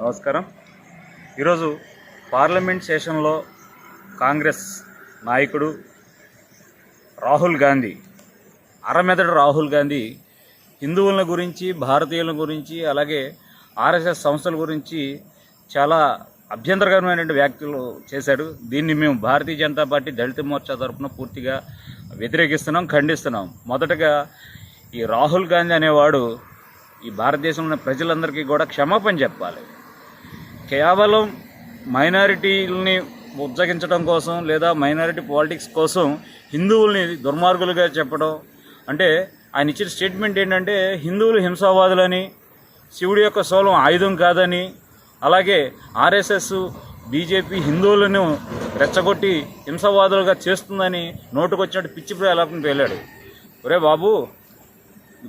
నమస్కారం. ఈరోజు పార్లమెంట్ సెషన్లో కాంగ్రెస్ నాయకుడు రాహుల్ గాంధీ అరమెదడు రాహుల్ గాంధీ హిందువుల గురించి భారతీయుల గురించి అలాగే ఆర్ఎస్ఎస్ సంస్థల గురించి చాలా అభ్యంతరకరమైనటువంటి వ్యాఖ్యలు చేశాడు. దీన్ని మేము భారతీయ జనతా పార్టీ దళిత మోర్చా తరఫున పూర్తిగా వ్యతిరేకిస్తున్నాం ఖండిస్తున్నాం. మొదటగా ఈ రాహుల్ గాంధీ అనేవాడు ఈ భారతదేశంలో ప్రజలందరికీ కూడా క్షమాపణ చెప్పాలి. కేవలం మైనారిటీలని ఉజ్జగించడం కోసం లేదా మైనారిటీ పాలిటిక్స్ కోసం హిందువుల్ని దుర్మార్గులుగా చెప్పడం అంటే ఆయన ఇచ్చిన స్టేట్మెంట్ ఏంటంటే హిందువులు హింసావాదులని శివుడి యొక్క సోలం ఆయుధం కాదని అలాగే ఆర్ఎస్ఎస్ బీజేపీ హిందువులను రెచ్చగొట్టి హింసావాదులుగా చేస్తుందని నోటుకొచ్చినట్టు పిచ్చి ప్రలాపం పేలాడు ఒరే బాబు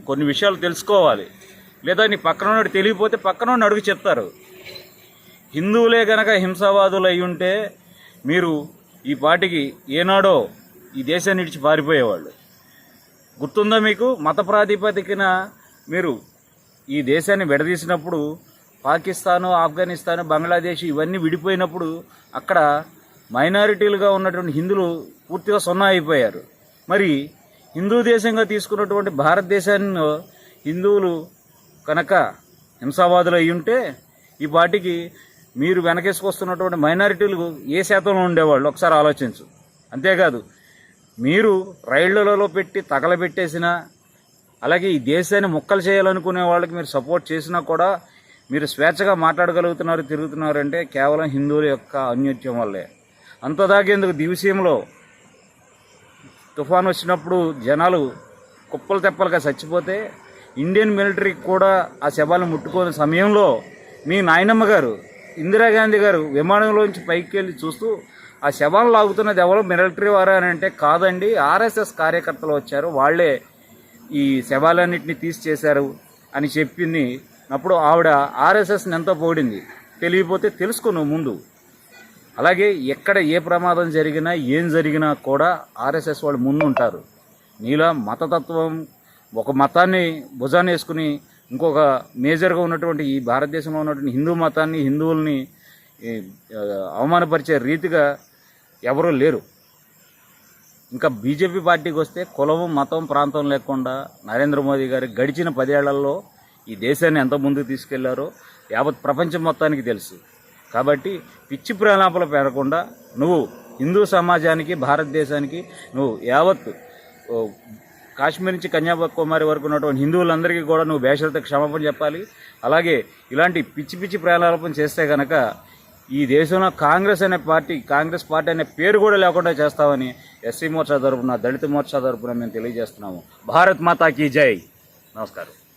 కొన్ని విషయాలు తెలుసుకోవాలి. లేదా నీ పక్కన ఉన్నవాడు తెలియకపోతే పక్కన అడుగు చెప్తారు. హిందువులే గనక హింసావాదులు అయి ఉంటే మీరు ఈ పాటికి ఏనాడో ఈ దేశాన్ని ఇడిచి పారిపోయేవాళ్ళు. గుర్తుందా మీకు? మత ప్రాతిపదికన మీరు ఈ దేశాన్ని విడదీసినప్పుడు పాకిస్తాను ఆఫ్ఘనిస్తాను బంగ్లాదేశ్ ఇవన్నీ విడిపోయినప్పుడు అక్కడ మైనారిటీలుగా ఉన్నటువంటి హిందువులు పూర్తిగా సున్నా అయిపోయారు. మరి హిందూ దేశంగా తీసుకున్నటువంటి భారతదేశాన్ని హిందువులు కనుక హింసావాదులు అయి ఉంటే ఈ పార్టీకి మీరు వెనకేసుకొస్తున్నటువంటి మైనారిటీలు ఏ శాతంలో ఉండేవాళ్ళు? ఒకసారి ఆలోచించు. అంతేకాదు మీరు రైళ్ళలో పెట్టి తగలబెట్టేసినా అలాగే ఈ దేశాన్ని ముక్కలు చేయాలనుకునే వాళ్ళకి మీరు సపోర్ట్ చేసినా కూడా మీరు స్వేచ్ఛగా మాట్లాడగలుగుతున్నారు తిరుగుతున్నారంటే కేవలం హిందువుల యొక్క అన్యోత్యం వల్లే. అంతదాకేందుకు దివిసీమలో తుఫాన్ వచ్చినప్పుడు జనాలు కుప్పలు తెప్పలుగా చచ్చిపోతే ఇండియన్ మిలిటరీకి కూడా ఆ శవాలను ముట్టుకునే సమయంలో మీ నాయనమ్మ గారు ఇందిరాగాంధీ గారు విమానంలోంచి పైకి వెళ్ళి చూస్తూ ఆ శవాలు లాగుతున్నది ఎవరో? మిలిటరీ వారా? అని అంటే కాదండి ఆర్ఎస్ఎస్ కార్యకర్తలు వచ్చారు. వాళ్ళే ఈ శవాలన్నింటినీ తీసి చేశారు అని చెప్పింది. అప్పుడు ఆవిడ ఆర్ఎస్ఎస్ని ఎంతో పోడింది తెలియపోతే తెలుసుకో నువ్వు ముందు. అలాగే ఎక్కడ ఏ ప్రమాదం జరిగినా ఏం జరిగినా కూడా ఆర్ఎస్ఎస్ వాళ్ళు ముందు ఉంటారు నీలా మతతత్వం ఒక మతాన్ని భుజాన్ని వేసుకుని ఇంకొక మేజర్గా ఉన్నటువంటి ఈ భారతదేశంలో ఉన్నటువంటి హిందూ మతాన్ని హిందువుల్ని అవమానపరిచే రీతిగా ఎవరూ లేరు. ఇంకా బీజేపీ పార్టీకి వస్తే కులం మతం ప్రాంతం లేకుండా నరేంద్ర మోదీ గారు గడిచిన పదేళ్ళలో ఈ దేశాన్ని ఎంత ముందుకు తీసుకెళ్ళారో యావత్ ప్రపంచం మొత్తానికి తెలుసు. కాబట్టి పిచ్చి ప్రణాళికలు పెరగకుండా నువ్వు హిందూ సమాజానికి భారతదేశానికి నువ్వు యావత్ కాశ్మీర్ నుంచి కన్యాకుమారి వరకు ఉన్నటువంటి హిందువులందరికీ కూడా నువ్వు బేషరత క్షమాపణ చెప్పాలి. అలాగే ఇలాంటి పిచ్చి పిచ్చి ప్రయాణాలపం చేస్తే కనుక ఈ దేశంలో కాంగ్రెస్ అనే పార్టీ కాంగ్రెస్ పార్టీ అనే పేరు కూడా లేకుండా చేస్తామని ఎస్సీ మోర్చా తరపున దళిత మోర్చా తరపున మేము తెలియజేస్తున్నాము. భారత్ మాతాకి జై. నమస్కారం.